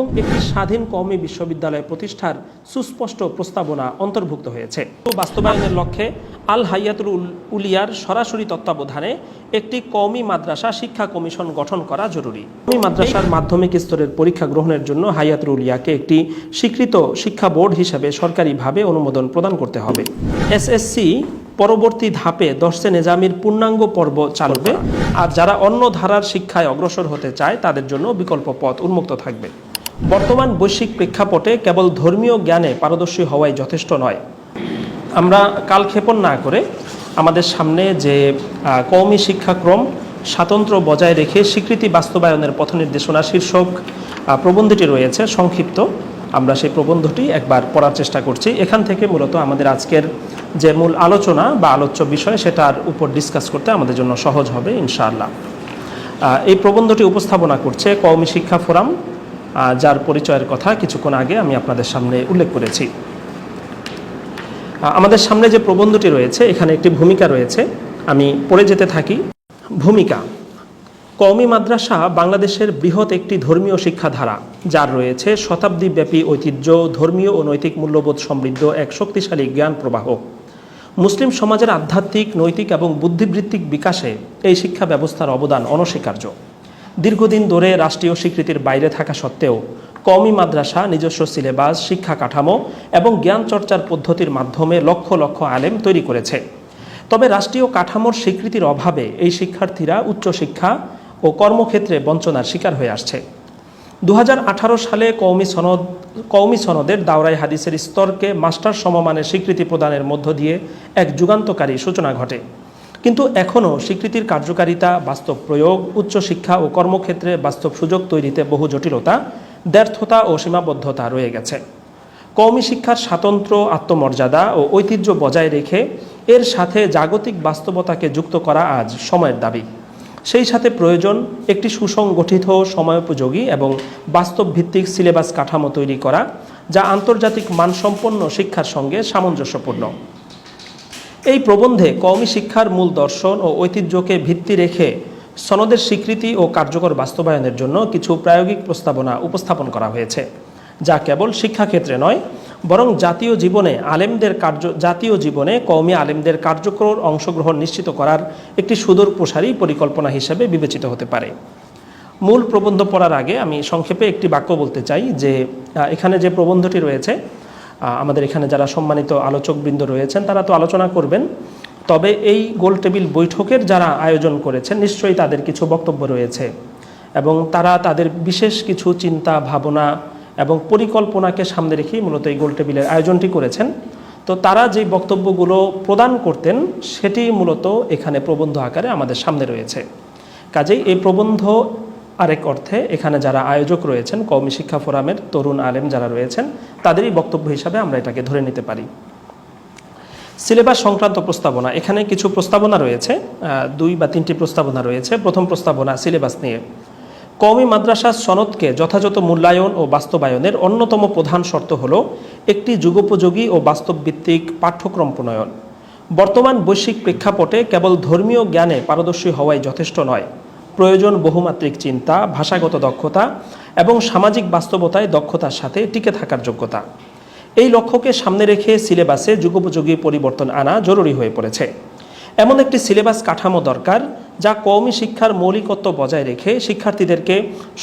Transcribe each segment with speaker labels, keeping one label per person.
Speaker 1: এবং একটি স্বাধীন কওমি বিশ্ববিদ্যালয় প্রতিষ্ঠার সুস্পষ্ট প্রস্তাবনা অন্তর্ভুক্ত হয়েছে। বাস্তবায়নের লক্ষ্যে আল হাইয়াতুল উলিয়ার সরাসরি তত্ত্বাবধানে একটি কওমি মাদ্রাসা শিক্ষা কমিশন গঠন করা জরুরি। কওমি মাদ্রাসার মাধ্যমিক স্তরের পরীক্ষা গ্রহণের জন্য হাইয়াতুল উলিয়াকে একটি স্বীকৃত শিক্ষা বোর্ড হিসেবে সরকারিভাবে অনুমোদন প্রদান করতে হবে। এসএসসি পরবর্তী ধাপে দর্শে নেজামির পূর্ণাঙ্গ পর্ব চালবে আর যারা অন্য ধারার শিক্ষায় অগ্রসর হতে চায়, তাদের জন্য বিকল্প পথ উন্মুক্ত থাকবে। বর্তমান বৈশ্বিক প্রেক্ষাপটে কেবল ধর্মীয় জ্ঞানে পারদর্শী হওয়াই যথেষ্ট নয়। আমরা কালক্ষেপণ না করে আমাদের সামনে যে কওমি শিক্ষাক্রম স্বাতন্ত্র্য বজায় রেখে স্বীকৃতি বাস্তবায়নের পথ নির্দেশনা শীর্ষক প্রবন্ধটি রয়েছে, সংক্ষিপ্ত। আমরা সেই প্রবন্ধটি একবার পড়ার চেষ্টা করছি। এখান থেকে মূলত আমাদের আজকের যে মূল আলোচনা বা আলোচ্য বিষয়, সেটার উপর ডিসকাস করতে আমাদের জন্য সহজ হবে, ইনশাআল্লাহ। এই প্রবন্ধটি উপস্থাপনা করছে কওমি শিক্ষা ফোরাম যার পরিচয়ের কথা কিছুক্ষণ আগে আমি আপনাদের সামনে উল্লেখ করেছি। আমাদের সামনে যে প্রবন্ধটি রয়েছে, এখানে একটি ভূমিকা রয়েছে। আমি পড়ে যেতে থাকি। ভূমিকা, কওমি মাদ্রাসা বাংলাদেশের বৃহৎ একটি ধর্মীয় শিক্ষাধারা, যার রয়েছে শতাব্দীব্যাপী ঐতিহ্য, ধর্মীয় ও নৈতিক মূল্যবোধ সমৃদ্ধ এক শক্তিশালী জ্ঞান প্রবাহ। মুসলিম সমাজের আধ্যাত্মিক, নৈতিক এবং বুদ্ধিবৃত্তিক বিকাশে এই শিক্ষা ব্যবস্থার অবদান অনস্বীকার্য। দীর্ঘদিন ধরে রাষ্ট্রীয় স্বীকৃতির বাইরে থাকা সত্ত্বেও কওমি মাদ্রাসা, নিজস্ব সিলেবাস, শিক্ষা কাঠামো এবং জ্ঞান চর্চার পদ্ধতির মাধ্যমে লক্ষ লক্ষ আলেম তৈরি করেছে। তবে রাষ্ট্রীয় কাঠামোর স্বীকৃতির অভাবে এই শিক্ষার্থীরা উচ্চশিক্ষা ও কর্মক্ষেত্রে বঞ্চনার শিকার হয়ে আসছে। দু হাজার আঠারো সালে কওমি সনদ, কওমি সনদের দাওরাই হাদিসের স্তরকে মাস্টার সমমানের স্বীকৃতি প্রদানের মধ্য দিয়ে এক যুগান্তকারী সূচনা ঘটে। কিন্তু এখনও স্বীকৃতির কার্যকারিতা, বাস্তব প্রয়োগ, উচ্চশিক্ষা ও কর্মক্ষেত্রে বাস্তব সুযোগ তৈরিতে বহু জটিলতা, ব্যর্থতা ও সীমাবদ্ধতা রয়ে গেছে। কওমি শিক্ষার স্বাতন্ত্র্য, আত্মমর্যাদা ও ঐতিহ্য বজায় রেখে এর সাথে জাগতিক বাস্তবতাকে যুক্ত করা আজ সময়ের দাবি। সেই সাথে প্রয়োজন একটি সুসংগঠিত, সময়োপযোগী এবং বাস্তব ভিত্তিক সিলেবাস কাঠামো তৈরি করা, যা আন্তর্জাতিক মানসম্পন্ন শিক্ষার সঙ্গে সামঞ্জস্যপূর্ণ। এই প্রবন্ধে কওমি শিক্ষার মূল দর্শন ও ঐতিহ্যকে ভিত্তি রেখে সনদের স্বীকৃতি ও কার্যকর বাস্তবায়নের জন্য কিছু প্রায়োগিক প্রস্তাবনা উপস্থাপন করা হয়েছে, যা কেবল শিক্ষাক্ষেত্রে নয়, বরং জাতীয় জীবনে আলেমদের কার্য, জাতীয় জীবনে কওমি আলেমদের কার্যকর অংশগ্রহণ নিশ্চিত করার একটি সুদূর প্রসারী পরিকল্পনা হিসেবে বিবেচিত হতে পারে। মূল প্রবন্ধ পড়ার আগে আমি সংক্ষেপে একটি বাক্য বলতে চাই যে এখানে যে প্রবন্ধটি রয়েছে আমাদের এখানে যারা সম্মানিত আলোচকবৃন্দ রয়েছেন, তারা তো আলোচনা করবেন। তবে এই গোল টেবিল বৈঠকের যারা আয়োজন করেছেন, নিশ্চয়ই তাদের কিছু বক্তব্য রয়েছে এবং তারা তাদের বিশেষ কিছু চিন্তা, ভাবনা এবং পরিকল্পনাকে সামনে রেখেই মূলত এই গোল টেবিলের আয়োজনটি করেছেন। তো তারা যে বক্তব্যগুলো প্রদান করতেন, সেটি মূলত এখানে প্রবন্ধ আকারে আমাদের সামনে রয়েছে। কাজেই এই প্রবন্ধ আরেক অর্থে, এখানে যারা আয়োজক রয়েছেন, কওমি শিক্ষা ফোরামের তরুণ আলেম যারা রয়েছেন, তাদেরই বক্তব্য হিসাবে আমরা এটাকে ধরে নিতে পারি। সিলেবাস সংক্রান্ত প্রস্তাবনা, এখানে কিছু প্রস্তাবনা রয়েছে দুই বা তিনটি প্রস্তাবনা রয়েছে। প্রথম প্রস্তাবনা সিলেবাস নিয়ে। কওমি মাদ্রাসা সনদকে যথাযথ মূল্যায়ন ও বাস্তবায়নের অন্যতম প্রধান শর্ত হল একটি যুগোপযোগী ও বাস্তবভিত্তিক পাঠ্যক্রম প্রণয়ন। বর্তমান বৈশ্বিক প্রেক্ষাপটে কেবল ধর্মীয় জ্ঞানে পারদর্শী হওয়াই যথেষ্ট নয়। প্রয়োজন বহুমাত্রিক চিন্তা, ভাষাগত দক্ষতা এবং সামাজিক বাস্তবতায় দক্ষতার সাথে টিকে থাকার যোগ্যতা। এই লক্ষ্যকে সামনে রেখে সিলেবাসে যুগোপযোগী পরিবর্তন আনা জরুরি হয়ে পড়েছে। এমন একটি সিলেবাস কাঠামো দরকার, যা কওমি শিক্ষার মৌলিকত্ব বজায় রেখে শিক্ষার্থীদেরকে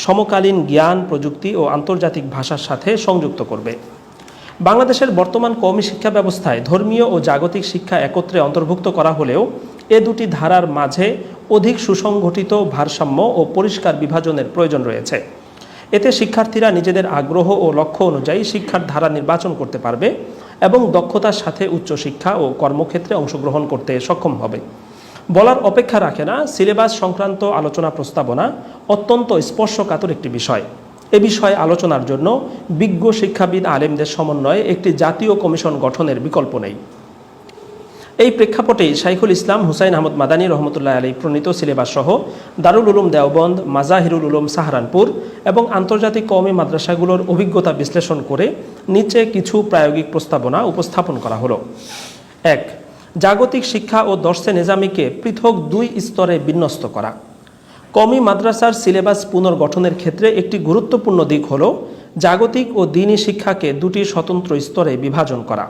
Speaker 1: সমকালীন জ্ঞান, প্রযুক্তি ও আন্তর্জাতিক ভাষার সাথে সংযুক্ত করবে। বাংলাদেশের বর্তমান কওমি শিক্ষা ব্যবস্থায় ধর্মীয় ও জাগতিক শিক্ষা একত্রে অন্তর্ভুক্ত করা হলেও এ দুটি ধারার মাঝে অধিক সুসংগঠিত ভারসাম্য ও পরিষ্কার বিভাজনের প্রয়োজন রয়েছে। এতে শিক্ষার্থীরা নিজেদের আগ্রহ ও লক্ষ্য অনুযায়ী শিক্ষার ধারা নির্বাচন করতে পারবে এবং দক্ষতার সাথে উচ্চশিক্ষা ও কর্মক্ষেত্রে অংশগ্রহণ করতে সক্ষম হবে। বলার অপেক্ষা রাখে না, সিলেবাস সংক্রান্ত আলোচনা প্রস্তাবনা অত্যন্ত স্পর্শকাতর একটি বিষয়। এ বিষয়ে আলোচনার জন্য বিজ্ঞ শিক্ষাবিদ আলেমদের সমন্বয়ে একটি জাতীয় কমিশন গঠনের বিকল্প নেই। এই প্রেক্ষাপটেই শাইখুল ইসলাম হুসাইন আহমদ মাদানী রহমতুল্লাহ আলী প্রণীত সিলেবাস সহ দারুল উলুম দেওবন্দ, মাজাহিরুল উলুম সাহারানপুর এবং আন্তর্জাতিক কওমি মাদ্রাসাগুলোর অভিজ্ঞতা বিশ্লেষণ করে নিচে কিছু প্রায়োগিক প্রস্তাবনা উপস্থাপন করা হলো। এক, জাগতিক শিক্ষা ও দর্শে নেজামিকে পৃথক দুই স্তরে বিন্যস্ত করা। কমি মাদ্রাসার সিলেবাস পুনর্গঠনের ক্ষেত্রে একটি গুরুত্বপূর্ণ দিক হল জাগতিক ও দিনী শিক্ষাকে দুটি স্বতন্ত্র স্তরে বিভাজন করা।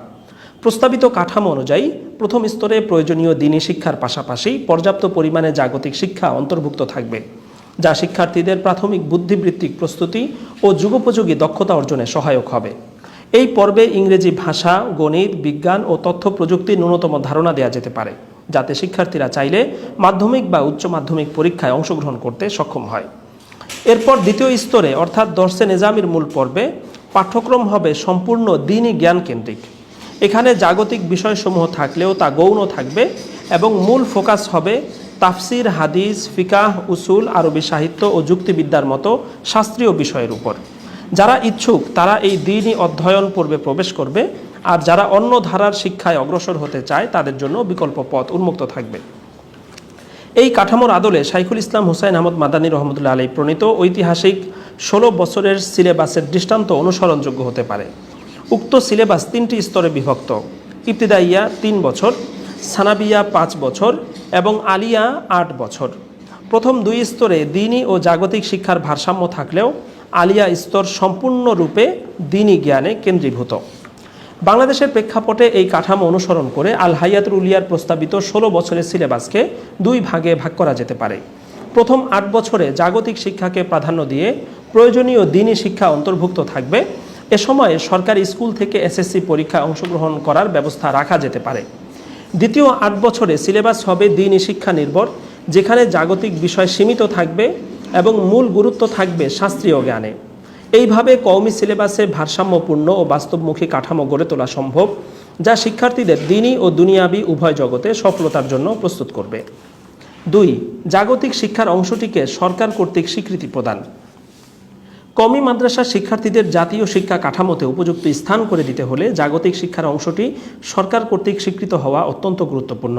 Speaker 1: প্রস্তাবিত কাঠামো অনুযায়ী প্রথম স্তরে প্রয়োজনীয় দিনী শিক্ষার পাশাপাশি পর্যাপ্ত পরিমাণে জাগতিক শিক্ষা অন্তর্ভুক্ত থাকবে, যা শিক্ষার্থীদের প্রাথমিক বুদ্ধিবৃত্তিক প্রস্তুতি ও যুগোপযোগী দক্ষতা অর্জনে সহায়ক হবে। এই পর্বে ইংরেজি ভাষা, গণিত, বিজ্ঞান ও তথ্য প্রযুক্তির ন্যূনতম ধারণা দেওয়া যেতে পারে, যাতে শিক্ষার্থীরা চাইলে মাধ্যমিক বা উচ্চ মাধ্যমিক পরীক্ষায় অংশগ্রহণ করতে সক্ষম হয়। এরপর দ্বিতীয় স্তরে, অর্থাৎ দর্শে নেজামির মূল পর্বে, পাঠ্যক্রম হবে সম্পূর্ণ দিনই জ্ঞান কেন্দ্রিক। এখানে জাগতিক বিষয়সমূহ থাকলেও তা গৌণ থাকবে এবং মূল ফোকাস হবে তাফসির, হাদিস, ফিকাহ, উসুল, আরবি সাহিত্য ও যুক্তিবিদ্যার মতো শাস্ত্রীয় বিষয়ের উপর। যারা ইচ্ছুক, তারা এই দিনই অধ্যয়ন পূর্বে প্রবেশ করবে, আর যারা অন্য ধারার শিক্ষায় অগ্রসর হতে চায়, তাদের জন্য বিকল্প পথ উন্মুক্ত থাকবে। এই কাঠামোর আদলে শাইখুল ইসলাম হুসাইন আহমদ মাদানী রহমতুল্লাহ আলী প্রণীত ঐতিহাসিক ষোলো বছরের সিলেবাসের দৃষ্টান্ত অনুসরণযোগ্য হতে পারে। উক্ত সিলেবাস তিনটি স্তরে বিভক্ত। ইবতিদাইয়া তিন বছর, সানাবিয়া পাঁচ বছর এবং আলিয়া আট বছর। প্রথম দুই স্তরে দিনী ও জাগতিক শিক্ষার ভারসাম্য থাকলেও আলিয়া স্তর সম্পূর্ণরূপে দিনী জ্ঞানে কেন্দ্রীভূত। বাংলাদেশের প্রেক্ষাপটে এই কাঠামো অনুসরণ করে আল হাইয়াতুল উলিয়ার প্রস্তাবিত ষোলো বছরের সিলেবাসকে দুই ভাগে ভাগ করা যেতে পারে। প্রথম আট বছরে জাগতিক শিক্ষাকে প্রাধান্য দিয়ে প্রয়োজনীয় দিনী শিক্ষা অন্তর্ভুক্ত থাকবে এ সময়ে সরকারি স্কুল থেকে এসএসসি পরীক্ষায় অংশগ্রহণ করার ব্যবস্থা রাখা যেতে পারে। দ্বিতীয় আট বছরে সিলেবাস হবে দিনী শিক্ষা নির্ভর, যেখানে জাগতিক বিষয় সীমিত থাকবে এবং মূল গুরুত্ব থাকবে শাস্ত্রীয় জ্ঞানে। এইভাবে কওমি সিলেবাসে ভারসাম্যপূর্ণ ও বাস্তবমুখী কাঠামো গড়ে তোলা সম্ভব, যা শিক্ষার্থীদের দিনই ও দুনিয়াবি উভয় জগতে সফলতার জন্য প্রস্তুত করবে। দুই, জাগতিক শিক্ষার অংশটিকে সরকার কর্তৃক স্বীকৃতি প্রদান। কমি মাদ্রাসার শিক্ষার্থীদের জাতীয় শিক্ষা কাঠামোতে উপযুক্ত স্থান করে দিতে হলে জাগতিক শিক্ষার অংশটি সরকার কর্তৃক স্বীকৃত হওয়া অত্যন্ত গুরুত্বপূর্ণ।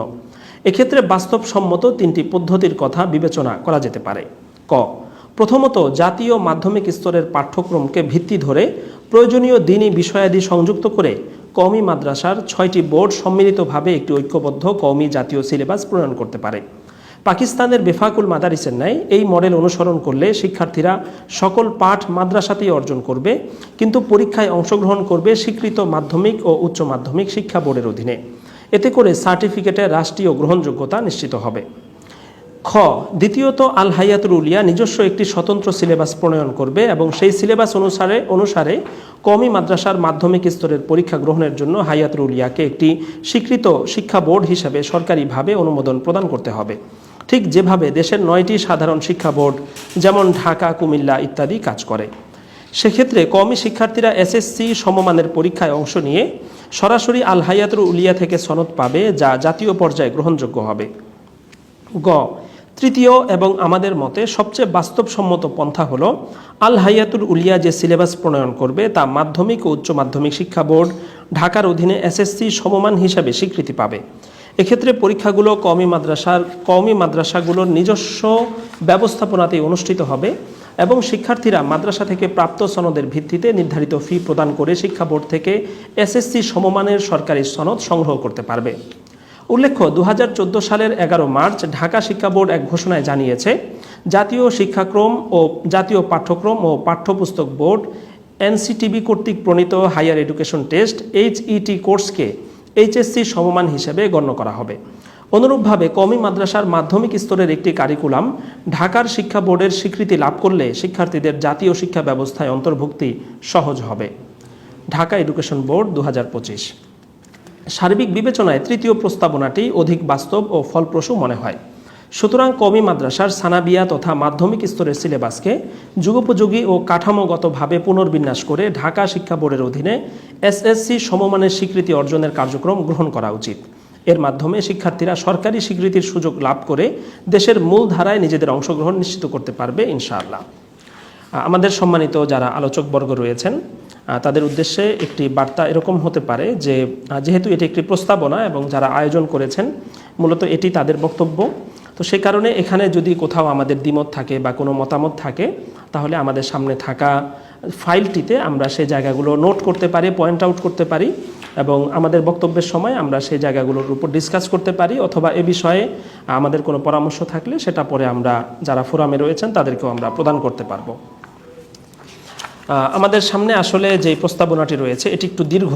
Speaker 1: এক্ষেত্রে বাস্তবসম্মত তিনটি পদ্ধতির কথা বিবেচনা করা যেতে পারে। ক, প্রথমত জাতীয় মাধ্যমিক স্তরের পাঠ্যক্রমকে ভিত্তি ধরে প্রয়োজনীয় দিনী বিষয়াদি সংযুক্ত করে কওমি মাদ্রাসার ছয়টি বোর্ড সম্মিলিতভাবে একটি ঐক্যবদ্ধ কওমি জাতীয় সিলেবাস প্রণয়ন করতে পারে। পাকিস্তানের বেফাকুল মাদারিসের ন্যায় এই মডেল অনুসরণ করলে শিক্ষার্থীরা সকল পাঠ মাদ্রাসাতেই অর্জন করবে, কিন্তু পরীক্ষায় অংশগ্রহণ করবে স্বীকৃত মাধ্যমিক ও উচ্চ মাধ্যমিক শিক্ষা বোর্ডের অধীনে। এতে করে সার্টিফিকেটের রাষ্ট্রীয় গ্রহণযোগ্যতা নিশ্চিত হবে। খ, দ্বিতীয়ত আল হায়াতুল উলিয়া নিজস্ব একটি স্বতন্ত্র সিলেবাস প্রণয়ন করবে এবং সেই সিলেবাস অনুসারে অনুসারে কমি মাদ্রাসার মাধ্যমিক স্তরের পরীক্ষা গ্রহণের জন্য হায়াতুল উলিয়াকে একটি স্বীকৃত শিক্ষা বোর্ড হিসাবে সরকারিভাবে অনুমোদন প্রদান করতে হবে। ঠিক যেভাবে দেশের নয়টি সাধারণ শিক্ষা বোর্ড, যেমন ঢাকা, কুমিল্লা ইত্যাদি কাজ করে। সেক্ষেত্রে কমি শিক্ষার্থীরা এসএসসি সমমানের পরীক্ষায় অংশ নিয়ে সরাসরি আল হায়াতুল উলিয়া থেকে সনদ পাবে, যা জাতীয় পর্যায়ে গ্রহণযোগ্য হবে। গ, তৃতীয় এবং আমাদের মতে সবচেয়ে বাস্তবসম্মত পন্থা হল আল হায়াতুল উলিয়া যে সিলেবাস প্রণয়ন করবে, তা মাধ্যমিক ও উচ্চ মাধ্যমিক শিক্ষা বোর্ড ঢাকার অধীনে এসএসসি সমমান হিসাবে স্বীকৃতি পাবে। এক্ষেত্রে পরীক্ষাগুলো কওমি মাদ্রাসার, কওমি মাদ্রাসাগুলোর নিজস্ব ব্যবস্থাপনাতেই অনুষ্ঠিত হবে এবং শিক্ষার্থীরা মাদ্রাসা থেকে প্রাপ্ত সনদের ভিত্তিতে নির্ধারিত ফি প্রদান করে শিক্ষা বোর্ড থেকে এসএসসি সমমানের সরকারি সনদ সংগ্রহ করতে পারবে। উল্লেখ্য দু হাজার চোদ্দ সালের এগারো মার্চ ঢাকা শিক্ষা বোর্ড এক ঘোষণায় জানিয়েছে, জাতীয় শিক্ষাক্রম ও জাতীয় পাঠ্যক্রম ও পাঠ্যপুস্তক বোর্ড এনসিটিবি কর্তৃক প্রণীত হায়ার এডুকেশন টেস্ট এইচইটি কোর্সকে এইচএসসি সমমান হিসেবে গণ্য করা হবে। অনুরূপভাবে কমি মাদ্রাসার মাধ্যমিক স্তরের একটি কারিকুলাম ঢাকার শিক্ষা বোর্ডের স্বীকৃতি লাভ করলে শিক্ষার্থীদের জাতীয় শিক্ষা ব্যবস্থায় অন্তর্ভুক্তি সহজ হবে। ঢাকা এডুকেশন বোর্ড দু হাজার পঁচিশ। সার্বিক বিবেচনায় তৃতীয় প্রস্তাবনাটি অধিক বাস্তব ও ফলপ্রসূ মনে হয়। সুতরাং কমি মাদ্রাসার সানাবিয়া তথা মাধ্যমিক স্তরের সিলেবাসকে যুগোপযোগী ও কাঠামোগতভাবে পুনর্বিন্যাস করে ঢাকা শিক্ষা বোর্ডের অধীনে এসএসসি সমমানের স্বীকৃতি অর্জনের কার্যক্রম গ্রহণ করা উচিত। এর মাধ্যমে শিক্ষার্থীরা সরকারি স্বীকৃতির সুযোগ লাভ করে দেশের মূল ধারায় নিজেদের অংশগ্রহণ নিশ্চিত করতে পারবে ইনশাআল্লাহ। আমাদের সম্মানিত যারা আলোচকবর্গ রয়েছেন তাদের উদ্দেশ্যে একটি বার্তা এরকম হতে পারে যে যেহেতু এটি একটি প্রস্তাবনা এবং যারা আয়োজন করেছেন, মূলত এটি তাদের বক্তব্য তো সে কারণে এখানে যদি কোথাও আমাদের দ্বিমত থাকে বা কোনো মতামত থাকে, তাহলে আমাদের সামনে থাকা ফাইলটিতে আমরা সেই জায়গাগুলো নোট করতে পারি পয়েন্ট আউট করতে পারি এবং আমাদের বক্তব্যের সময় আমরা সেই জায়গাগুলোর উপর ডিসকাস করতে পারি অথবা এ বিষয়ে আমাদের কোনো পরামর্শ থাকলে সেটা পরে আমরা যারা ফোরামে রয়েছেন তাদেরকেও আমরা প্রদান করতে পারব। আমাদের সামনে আসলে যে প্রস্তাবনাটি রয়েছে এটি একটু দীর্ঘ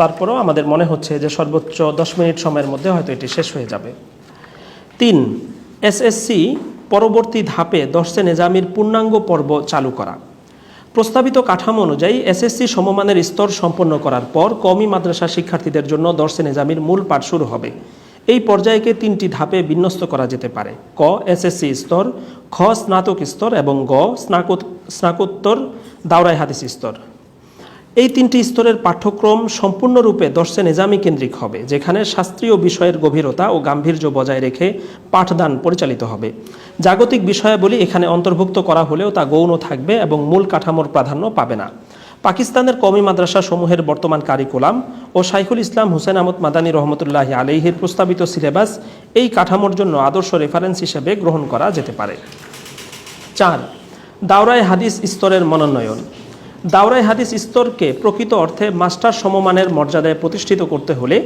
Speaker 1: তারপরও আমাদের মনে হচ্ছে যে সর্বোচ্চ দশ মিনিট সময়ের মধ্যে হয়তো এটি শেষ হয়ে যাবে। তিন, এসএসসি পরবর্তী ধাপে দর্শে নেজামির পূর্ণাঙ্গ পর্ব চালু করা। প্রস্তাবিত কাঠামো অনুযায়ী এসএসসি সমমানের স্তর সম্পন্ন করার পর কমি মাদ্রাসা শিক্ষার্থীদের জন্য দর্শে নেজামির মূল পাঠ শুরু হবে। এই পর্যায়কে তিনটি ধাপে বিন্যস্ত করা যেতে পারে। ক, এসএসসি স্তর, খ, স্নাতক স্তর এবং গ স্নাকোত স্নাকোত্তর দাওরাই হাদিস স্তর। এই তিনটি স্তরের পাঠ্যক্রম সম্পূর্ণরূপে দর্শে নেজামি কেন্দ্রিক হবে, যেখানে শাস্ত্রীয় বিষয়ের গভীরতা ও গাম্ভীর্য বজায় রেখে পাঠদান পরিচালিত হবে। জাগতিক বিষয়াবলী এখানে অন্তর্ভুক্ত করা হলেও তা গৌণ থাকবে এবং মূল কাঠামোর প্রাধান্য পাবে না। পাকিস্তানের কমি মাদ্রাসা সমূহের বর্তমান কারিকুলাম ও শাইখুল ইসলাম হুসেন আহমদ মাদানী রহমতুল্লাহ আলহির প্রস্তাবিত সিলেবাস এই কাঠামোর জন্য আদর্শ রেফারেন্স হিসেবে গ্রহণ করা যেতে পারে। চার, দাওরায় হাদিস স্তরের মনোনয়ন। দাওরাই হাদিস স্তরকে প্রকৃত অর্থে মাস্টার সমমানের মর্যাদায় প্রতিষ্ঠিত করতে হলে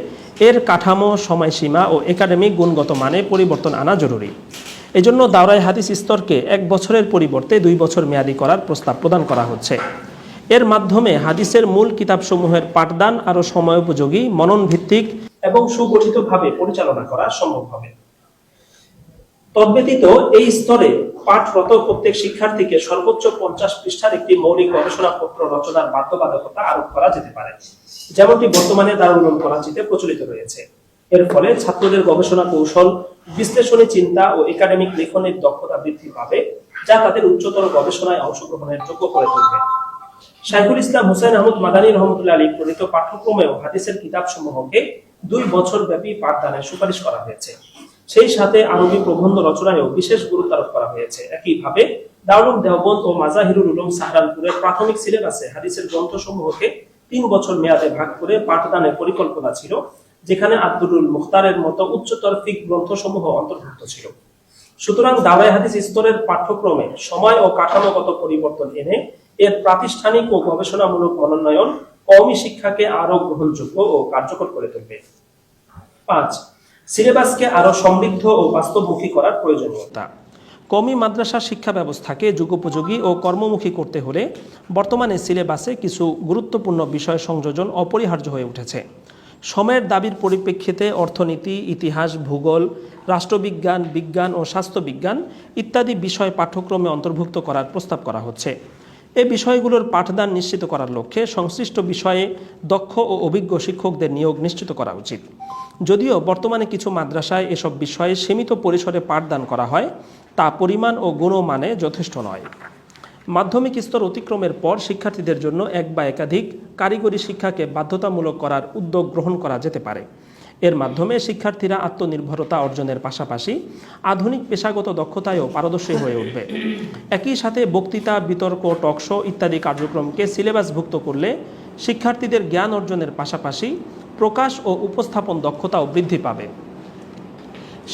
Speaker 1: এর কাঠামো, সময়সীমা ও একাডেমিক গুণগত মানে পরিবর্তন আনা জরুরি। এজন্য দাওরাই হাদিস স্তরকে এক বছরের পরিবর্তে দুই বছর মেয়াদি করার প্রস্তাব প্রদান করা হচ্ছে। এর মাধ্যমে হাদিসের মূল কিতাবসমূহের পাঠদান আরও সময়োপযোগী মনন ভিত্তিক এবং সুগঠিতভাবে পরিচালনা করা সম্ভব হবে। তদ্ব্যতীত এই স্তরে পাঠরত প্রত্যেক শিক্ষার্থীকে সর্বোচ্চ পঞ্চাশ পৃষ্ঠার একটি মৌলিক গবেষণাপত্র রচনার বাধ্যবাধকতা আরোপ করা যেতে পারে, যেমনটি বর্তমানে দারুল করাচিতে প্রচলিত রয়েছে। এর ফলে ছাত্রদের গবেষণা কৌশল, বিশ্লেষণী চিন্তা ও একাডেমিক লেখনের দক্ষতা বৃদ্ধি পাবে, যা তাদের উচ্চতর গবেষণায় অংশগ্রহণের যোগ্য করে তুলবে। শাইখুল ইসলাম হুসাইন আহমদ মাদানী রহমতুল্লাহ আলী প্রণীত পাঠ্যক্রমেও হাদিসের কিতাব সমূহকে দুই বছর ব্যাপী পাঠদানের সুপারিশ করা হয়েছে। সেই সাথে আরবি প্রবন্ধ রচনায়ও বিশেষ গুরুত্ব আরোপ করা হয়েছে। একইভাবে দারুল দেওবন্দ ও মাজাহিরুল উলুম সাহারানপুরের প্রাথমিক সিলেবাসে হাদিসের গ্রন্থসমূহকে তিন বছর মেয়াদে ভাগ করে পাঠদানের পরিকল্পনা ছিল, যেখানে আব্দুল মুখতারের মতো উচ্চতর ফিক গ্রন্থসমূহ অন্তর্ভুক্ত ছিল। সুতরাং দাওয়াই হাদিস স্তরের পাঠ্যক্রমে সময় ও কাঠামোগত পরিবর্তন এনে এর প্রাতিষ্ঠানিক ও গবেষণামূলক মনোনয়ন কওমি শিক্ষাকে আরও গ্রহণযোগ্য ও কার্যকর করে তুলবে। পাঁচ সিলেবাসকে আরও সমৃদ্ধ ও বাস্তবমুখী করার প্রয়োজনীয়তা কমি মাদ্রাসা শিক্ষা ব্যবস্থাকে যুগোপযোগী ও কর্মমুখী করতে হলে বর্তমানে সিলেবাসে কিছু গুরুত্বপূর্ণ বিষয় সংযোজন অপরিহার্য হয়ে উঠেছে। সময়ের দাবির পরিপ্রেক্ষিতে অর্থনীতি, ইতিহাস, ভূগোল, রাষ্ট্রবিজ্ঞান, বিজ্ঞান ও স্বাস্থ্যবিজ্ঞান ইত্যাদি বিষয় পাঠ্যক্রমে অন্তর্ভুক্ত করার প্রস্তাব করা হচ্ছে। এ বিষয়গুলোর পাঠদান নিশ্চিত করার লক্ষ্যে সংশ্লিষ্ট বিষয়ে দক্ষ ও অভিজ্ঞ শিক্ষকদের নিয়োগ নিশ্চিত করা উচিত। যদিও বর্তমানে কিছু মাদ্রাসায় এসব বিষয়ে সীমিত পরিসরে পাঠদান করা হয়, তা পরিমাণ ও গুণমানে যথেষ্ট নয়। মাধ্যমিক স্তর অতিক্রমের পর শিক্ষার্থীদের জন্য এক বা একাধিক কারিগরি শিক্ষাকে বাধ্যতামূলক করার উদ্যোগ গ্রহণ করা যেতে পারে। এর মাধ্যমে শিক্ষার্থীরা আত্মনির্ভরতা অর্জনের পাশাপাশি আধুনিক পেশাগত দক্ষতায়ও পারদর্শী হয়ে উঠবে। একই সাথে বক্তৃতা, বিতর্ক টকশো ইত্যাদি কার্যক্রমকে সিলেবাসভুক্ত করলে শিক্ষার্থীদের জ্ঞান অর্জনের পাশাপাশি প্রকাশ ও উপস্থাপন দক্ষতাও বৃদ্ধি পাবে।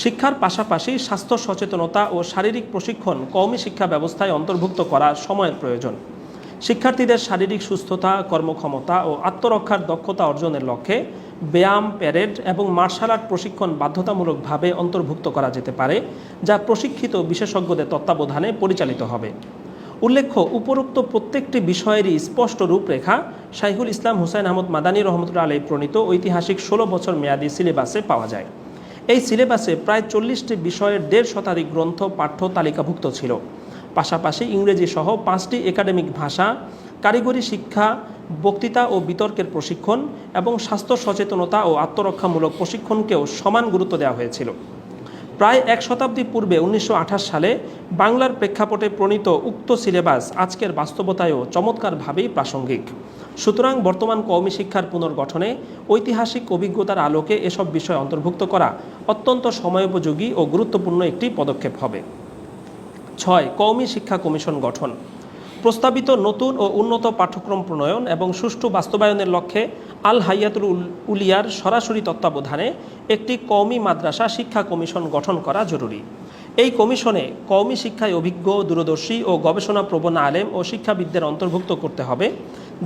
Speaker 1: শিক্ষার পাশাপাশি স্বাস্থ্য সচেতনতা ও শারীরিক প্রশিক্ষণ কওমি শিক্ষা ব্যবস্থায় অন্তর্ভুক্ত করা সময়ের প্রয়োজন। শিক্ষার্থীদের শারীরিক সুস্থতা, কর্মক্ষমতা ও আত্মরক্ষার দক্ষতা অর্জনের লক্ষ্যে ব্যায়াম, প্যারেড এবং মার্শাল আর্ট প্রশিক্ষণ বাধ্যতামূলকভাবে অন্তর্ভুক্ত করা যেতে পারে, যা প্রশিক্ষিত বিশেষজ্ঞদের তত্ত্বাবধানে পরিচালিত হবে। উল্লেখ্য, উপরোক্ত প্রত্যেকটি বিষয়েরই স্পষ্ট রূপরেখা শাইখুল ইসলাম হুসাইন আহমদ মাদানী রহমতুল্লাহ আলী প্রণীত ঐতিহাসিক ষোলো বছর মেয়াদী সিলেবাসে পাওয়া যায়। এই সিলেবাসে প্রায় চল্লিশটি বিষয়ের দেড় শতাধিক গ্রন্থ পাঠ্য তালিকাভুক্ত ছিল। পাশাপাশি ইংরেজি সহ পাঁচটি একাডেমিক ভাষা, কারিগরি শিক্ষা, বক্তৃতা ও বিতর্কের প্রশিক্ষণ এবং স্বাস্থ্য সচেতনতা ও আত্মরক্ষামূলক প্রশিক্ষণকেও সমান গুরুত্ব দেওয়া হয়েছিল। প্রায় এক শতাব্দী পূর্বে উনিশশো আঠাশ সালে বাংলার প্রেক্ষাপটে প্রণীত উক্ত সিলেবাস আজকের বাস্তবতায়ও চমৎকারভাবেই প্রাসঙ্গিক। সুতরাং বর্তমান কওমি শিক্ষার পুনর্গঠনে ঐতিহাসিক অভিজ্ঞতার আলোকে এসব বিষয় অন্তর্ভুক্ত করা অত্যন্ত সময়োপযোগী ও গুরুত্বপূর্ণ একটি পদক্ষেপ হবে। ছয় কওমি শিক্ষা কমিশন গঠন। প্রস্তাবিত নতুন ও উন্নত পাঠ্যক্রম প্রণয়ন এবং সুষ্ঠু বাস্তবায়নের লক্ষ্যে আল হাইয়াতুল উলিয়ার সরাসরি তত্ত্বাবধানে একটি কওমি মাদ্রাসা শিক্ষা কমিশন গঠন করা জরুরি। এই কমিশনে কওমি শিক্ষায় অভিজ্ঞ, দূরদর্শী ও গবেষণা প্রবণ আলেম ও শিক্ষাবিদদের অন্তর্ভুক্ত করতে হবে,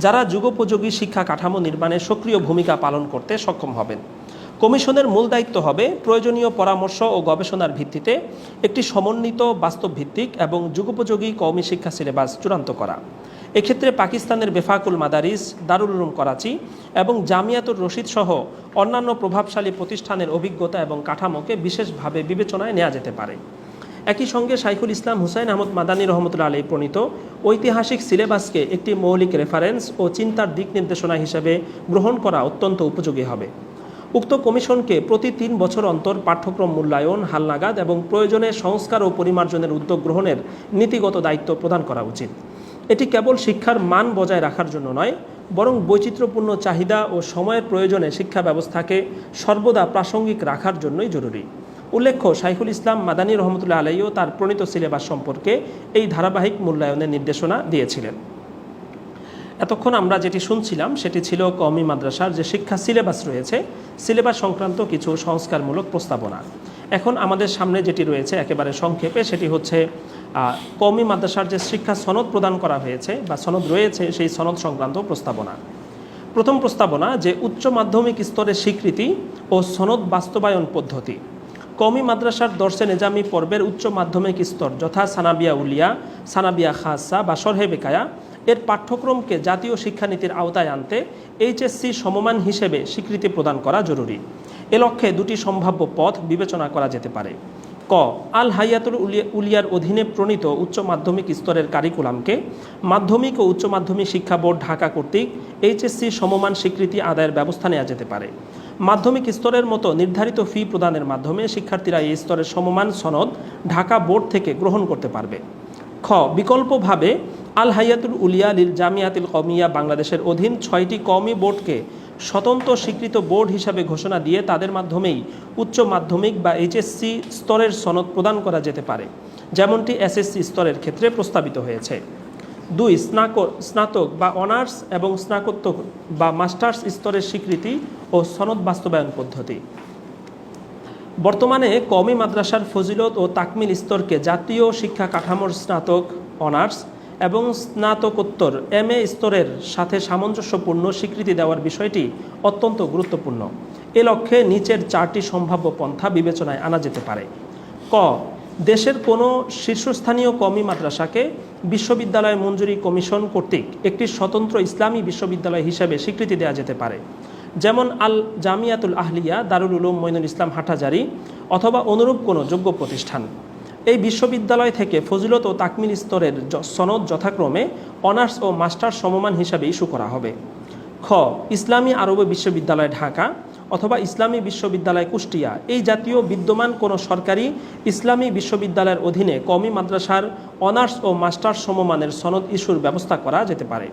Speaker 1: যারা যুগোপযোগী শিক্ষা কাঠামো নির্মাণে সক্রিয় ভূমিকা পালন করতে সক্ষম হবেন। কমিশনের মূল দায়িত্ব হবে প্রয়োজনীয় পরামর্শ ও গবেষণার ভিত্তিতে একটি সমন্বিত বাস্তব ভিত্তিক এবং যুগোপযোগী কওমি শিক্ষা সিলেবাস চূড়ান্ত করা। এক্ষেত্রে পাকিস্তানের বেফাকুল মাদারিস, দারুল উলুম করাচি এবং জামিয়াতুর রশিদ সহ অন্যান্য প্রভাবশালী প্রতিষ্ঠানের অভিজ্ঞতা এবং কাঠামোকে বিশেষভাবে বিবেচনায় নেওয়া যেতে পারে। একই সঙ্গে শাইখুল ইসলাম হুসাইন আহমদ মাদানী রহমতুল্লা আলী প্রণীত, ঐতিহাসিক সিলেবাসকে একটি মৌলিক রেফারেন্স ও চিন্তার দিক নির্দেশনা হিসেবে গ্রহণ করা অত্যন্ত উপযোগী হবে। উক্ত কমিশনকে প্রতি তিন বছর অন্তর পাঠ্যক্রম মূল্যায়ন, হালনাগাদ এবং প্রয়োজনে সংস্কার ও পরিমার্জনের উদ্যোগ গ্রহণের নীতিগত দায়িত্ব প্রদান করা উচিত। এটি কেবল শিক্ষার মান বজায় রাখার জন্য নয়, বরং বৈচিত্র্যপূর্ণ চাহিদা ও সময়ের প্রয়োজনে শিক্ষা ব্যবস্থাকে সর্বদা প্রাসঙ্গিক রাখার জন্যই জরুরি। উল্লেখ্য, শাইখুল ইসলাম মাদানী রহমতুল্লাহ আলাইও তার প্রণীত সিলেবাস সম্পর্কে এই ধারাবাহিক মূল্যায়নের নির্দেশনা দিয়েছিলেন। এতক্ষণ আমরা যেটি শুনছিলাম, সেটি ছিল কওমি মাদ্রাসার যে শিক্ষা সিলেবাস রয়েছে, সিলেবাস সংক্রান্ত কিছু সংস্কারমূলক প্রস্তাবনা। এখন আমাদের সামনে যেটি রয়েছে একেবারে সংক্ষেপে, সেটি হচ্ছে কওমি মাদ্রাসার যে শিক্ষা সনদ প্রদান করা হয়েছে বা সনদ রয়েছে, সেই সনদ সংক্রান্ত প্রস্তাবনা। প্রথম প্রস্তাবনা যে উচ্চ মাধ্যমিক স্তরের স্বীকৃতি ও সনদ বাস্তবায়ন পদ্ধতি। কওমি মাদ্রাসার দর্শে নেজামি পর্বের উচ্চ মাধ্যমিক স্তর যথা সানাবিয়া উলিয়া, সানাবিয়া খাসা বা সরহে বেকায়া এর পাঠ্যক্রমকে জাতীয় শিক্ষানীতির আওতায় আনতে এইচএসসি সমমান হিসেবে স্বীকৃতি প্রদান করা জরুরি। এ লক্ষ্যে দুটি সম্ভাব্য পথ বিবেচনা করা যেতে পারে। ক, আল হাইয়াতুল উলিয়া- উলিয়ার অধীনে প্রণীত উচ্চ মাধ্যমিক স্তরের কারিকুলামকে মাধ্যমিক ও উচ্চ মাধ্যমিক শিক্ষা বোর্ড ঢাকা কর্তৃক এইচএসসি সমমান স্বীকৃতি আদায়ের ব্যবস্থা নেওয়া যেতে পারে। মাধ্যমিক স্তরের মতো নির্ধারিত ফি প্রদানের মাধ্যমে শিক্ষার্থীরা এই স্তরের সমমান সনদ ঢাকা বোর্ড থেকে গ্রহণ করতে পারবে। খ, বিকল্পভাবে আল হাইয়াতুল উলিয়া লিল জামিয়াতুল কমিয়া বাংলাদেশের অধীন ছয়টি কওমি বোর্ডকে স্বতন্ত্র স্বীকৃত বোর্ড হিসাবে ঘোষণা দিয়ে তাদের মাধ্যমেই উচ্চ মাধ্যমিক বা এইচএসসি স্তরের সনদ প্রদান করা যেতে পারে, যেমনটি এসএসসি স্তরের ক্ষেত্রে প্রস্তাবিত হয়েছে। দুই, স্নাক স্নাতক বা অনার্স এবং স্নাতকোত্তর বা মাস্টার্স স্তরের স্বীকৃতি ও সনদ বাস্তবায়ন পদ্ধতি। বর্তমানে কমি মাদ্রাসার ফজিলত ও তাকমিল স্তরকে জাতীয় শিক্ষা কাঠামোর স্নাতক, অনার্স এবং স্নাতকোত্তর এম এ স্তরের সাথে সামঞ্জস্যপূর্ণ স্বীকৃতি দেওয়ার বিষয়টি অত্যন্ত গুরুত্বপূর্ণ। এ লক্ষ্যে নিচের চারটি সম্ভাব্য পন্থা বিবেচনায় আনা যেতে পারে। ক, দেশের কোনো শীর্ষস্থানীয় কমি মাদ্রাসাকে বিশ্ববিদ্যালয় মঞ্জুরি কমিশন কর্তৃক একটি স্বতন্ত্র ইসলামী বিশ্ববিদ্যালয় হিসেবে স্বীকৃতি দেওয়া যেতে পারে। যেমন আল জামিয়াতুল আহলিয়া দারুল উলুম মইনুল ইসলাম হাটাজারি অথবা অনুরূপ কোনো যোগ্য প্রতিষ্ঠান। এই বিশ্ববিদ্যালয় থেকে ফজিলত ও তাকমিল স্তরের সনদ যথাক্রমে অনার্স ও মাস্টার সমমান হিসাবে ইস্যু করা হবে। খ, ইসলামী আরব বিশ্ববিদ্যালয় ঢাকা অথবা ইসলামী বিশ্ববিদ্যালয় কুষ্টিয়া। এই জাতীয় বিদ্যমান কোনো সরকারি ইসলামী বিশ্ববিদ্যালয়ের অধীনে কমি মাদ্রাসার অনার্স ও মাস্টার সমমানের সনদ ইস্যুর ব্যবস্থা করা যেতে পারে।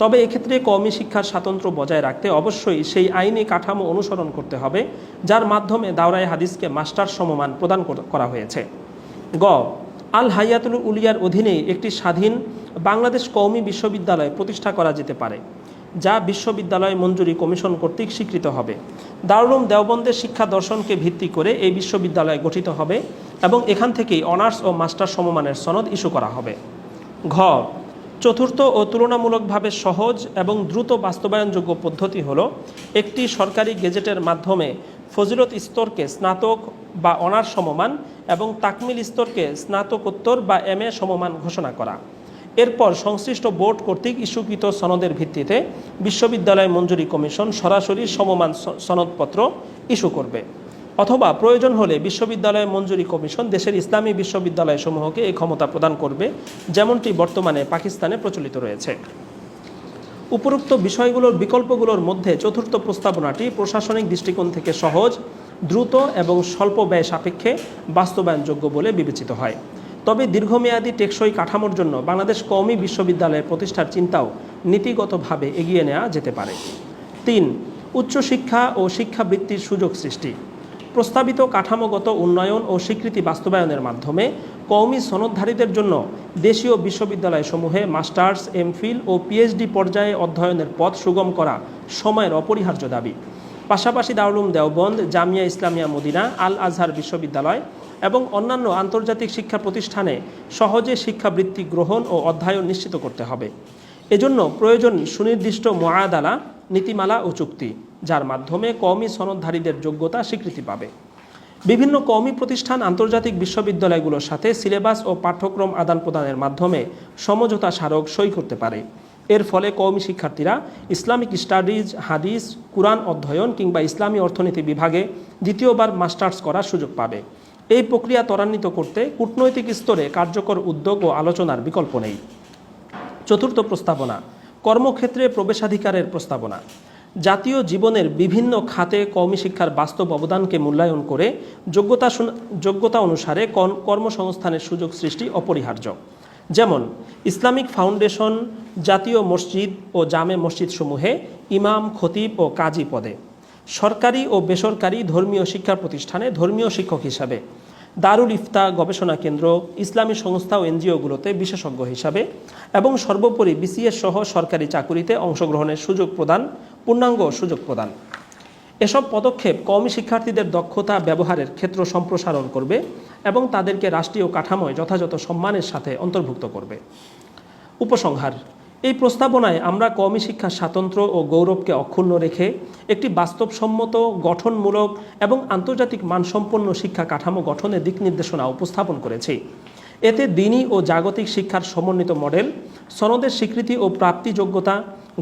Speaker 1: তবে এক্ষেত্রে কওমি শিক্ষার স্বাতন্ত্র্য বজায় রাখতে অবশ্যই সেই আইনি কাঠামো অনুসরণ করতে হবে, যার মাধ্যমে দাওরাই হাদিসকে মাস্টার সমমান প্রদান করা হয়েছে। গ, আল হাইয়াতুল উলিয়ার অধীনে একটি স্বাধীন বাংলাদেশ কওমি বিশ্ববিদ্যালয় প্রতিষ্ঠা করা যেতে পারে, যা বিশ্ববিদ্যালয় মঞ্জুরি কমিশন কর্তৃক স্বীকৃত হবে। দারুলুম দেওবন্দের শিক্ষা দর্শনকে ভিত্তি করে এই বিশ্ববিদ্যালয় গঠিত হবে এবং এখান থেকেই অনার্স ও মাস্টার সমমানের সনদ ইস্যু করা হবে। ঘ চতুর্থ ও তুলনামূলকভাবে সহজ এবং দ্রুত বাস্তবায়নযোগ্য পদ্ধতি হল একটি সরকারি গেজেটের মাধ্যমে ফজিলত স্তরকে স্নাতক বা অনার্স সমমান এবং তাকমিল স্তরকে স্নাতকোত্তর বা এম এ সমমান ঘোষণা করা। এরপর সংশ্লিষ্ট বোর্ড কর্তৃক ইস্যুকৃত সনদের ভিত্তিতে বিশ্ববিদ্যালয় মঞ্জুরি কমিশন সরাসরি সমমান সনদপত্র ইস্যু করবে। অথবা প্রয়োজন হলে বিশ্ববিদ্যালয় মঞ্জুরি কমিশন দেশের ইসলামী বিশ্ববিদ্যালয়সমূহকে এই ক্ষমতা প্রদান করবে, যেমনটি বর্তমানে পাকিস্তানে প্রচলিত রয়েছে। উপরোক্ত বিষয়গুলোর বিকল্পগুলোর মধ্যে চতুর্থ প্রস্তাবনাটি প্রশাসনিক দৃষ্টিকোণ থেকে সহজ, দ্রুত এবং স্বল্প ব্যয় সাপেক্ষে বাস্তবায়নযোগ্য বলে বিবেচিত হয়। তবে দীর্ঘমেয়াদী টেকসই কাঠামোর জন্য বাংলাদেশ কওমি বিশ্ববিদ্যালয় প্রতিষ্ঠার চিন্তাও নীতিগতভাবে এগিয়ে নেওয়া যেতে পারে। তিন, উচ্চশিক্ষা ও শিক্ষাবৃত্তির সুযোগ সৃষ্টি। প্রস্তাবিত কাঠামোগত উন্নয়ন ও স্বীকৃতি বাস্তবায়নের মাধ্যমে কওমি সনদধারীদের জন্য দেশীয় বিশ্ববিদ্যালয়সমূহে মাস্টার্স এমফিল ও পিএইচডি পর্যায়ে অধ্যয়নের পথ সুগম করা সময়ের অপরিহার্য দাবি। পাশাপাশি Darul Uloom Deoband, Jamia Islamia Medina Al Azhar বিশ্ববিদ্যালয় এবং অন্যান্য আন্তর্জাতিক শিক্ষা প্রতিষ্ঠানে সহজে শিক্ষাবৃত্তি গ্রহণ ও অধ্যয়ন নিশ্চিত করতে হবে। এজন্য প্রয়োজন সুনির্দিষ্ট মোয়াদালা, নীতিমালা ও চুক্তি। যার মাধ্যমে কওমি সনদধারীদের যোগ্যতা স্বীকৃতি পাবে। বিভিন্ন কওমি প্রতিষ্ঠান আন্তর্জাতিক বিশ্ববিদ্যালয়গুলোর সাথে সিলেবাস ও পাঠ্যক্রম আদান প্রদানের মাধ্যমে সমঝোতা স্মারক সই করতে পারে। এর ফলে কওমি শিক্ষার্থীরা ইসলামিক স্টাডিজ, হাদিস, কুরআন অধ্যয়ন কিংবা ইসলামী অর্থনীতি বিভাগে দ্বিতীয়বার মাস্টার্স করার সুযোগ পাবে। এই প্রক্রিয়া ত্বরান্বিত করতে কূটনৈতিক স্তরে কার্যকর উদ্যোগ ও আলোচনার বিকল্প নেই। চতুর্থ প্রস্তাবনা, কর্মক্ষেত্রে প্রবেশাধিকারের প্রস্তাবনা। জাতীয় জীবনের বিভিন্ন খাতে কওমি শিক্ষার বাস্তব অবদানকে মূল্যায়ন করে যোগ্যতা যোগ্যতা অনুসারে কর্ম- কর্মসংস্থানের সুযোগ সৃষ্টি অপরিহার্য। যেমন, ইসলামিক ফাউন্ডেশন, জাতীয় মসজিদ ও জামে মসজিদসমূহে ইমাম, খতিব ও কাজী পদে। সরকারি ও বেসরকারি ধর্মীয় শিক্ষা প্রতিষ্ঠানে ধর্মীয় শিক্ষক হিসাবে দারুল ইফতা গবেষণা কেন্দ্র, ইসলামী সংস্থা ও এনজিওগুলোতে বিশেষজ্ঞ হিসাবে, এবং সর্বোপরি বিসিএস সহ সরকারি চাকুরিতে অংশগ্রহণের সুযোগ প্রদান, পূর্ণাঙ্গ সুযোগ প্রদান। এসব পদক্ষেপ কওমি শিক্ষার্থীদের দক্ষতা ব্যবহারের ক্ষেত্র সম্প্রসারণ করবে এবং তাদেরকে রাষ্ট্রীয় কাঠামোয় যথাযথ সম্মানের সাথে অন্তর্ভুক্ত করবে। উপসংহার এই প্রস্তাবনায় আমরা কওমি শিক্ষার স্বাতন্ত্র্য ও গৌরবকে অক্ষুণ্ণ রেখে একটি বাস্তবসম্মত, গঠনমূলক এবং আন্তর্জাতিক মানসম্পন্ন শিক্ষা কাঠামো গঠনের দিক নির্দেশনা উপস্থাপন করেছি। এতে দিনই ও জাগতিক শিক্ষার সমন্বিত মডেল, সনদের স্বীকৃতি ও প্রাপ্তিযোগ্যতা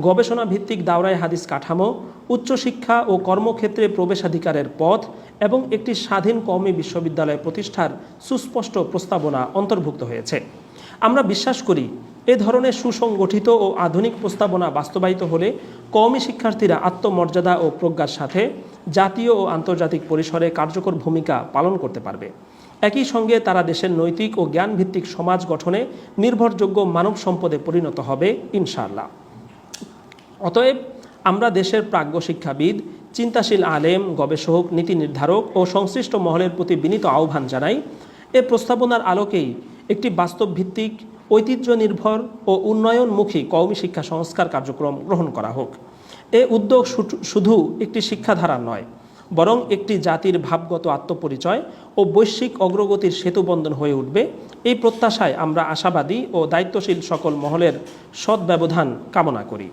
Speaker 1: গবেষণা ভিত্তিক দাওরায় হাদিস কাঠামো, উচ্চশিক্ষা ও কর্মক্ষেত্রে প্রবেশাধিকারের পথ এবং একটি স্বাধীন কওমি বিশ্ববিদ্যালয় প্রতিষ্ঠার সুস্পষ্ট প্রস্তাবনা অন্তর্ভুক্ত হয়েছে। আমরা বিশ্বাস করি এ ধরনের সুসংগঠিত ও আধুনিক প্রস্তাবনা বাস্তবায়িত হলে কওমি শিক্ষার্থীরা আত্মমর্যাদা ও প্রজ্ঞার সাথে জাতীয় ও আন্তর্জাতিক পরিসরে কার্যকর ভূমিকা পালন করতে পারবে। একই সঙ্গে তারা দেশের নৈতিক ও জ্ঞানভিত্তিক সমাজ গঠনে নির্ভরযোগ্য মানব সম্পদে পরিণত হবে, ইনশাআল্লাহ। অতএব আমরা দেশের প্রাজ্ঞ শিক্ষাবিদ, চিন্তাশীল আলেম, গবেষক, নীতি নির্ধারক ও সংশ্লিষ্ট মহলের প্রতি বিনীত আহ্বান জানাই, এ প্রস্তাবনার আলোকেই একটি বাস্তব ভিত্তিক ঐতিহ্য নির্ভর ও উন্নয়নমুখী কওমি শিক্ষা সংস্কার কার্যক্রম গ্রহণ করা হোক। এ উদ্যোগ শুধু- একটি শিক্ষাধারা নয়, বরং একটি জাতির ভাবগত আত্মপরিচয় ও বৈশ্বিক অগ্রগতির সেতুবন্ধন হয়ে উঠবে। এই প্রত্যাশায় আমরা আশাবাদী ও দায়িত্বশীল সকল মহলের সদ্ব্যবধান কামনা করি।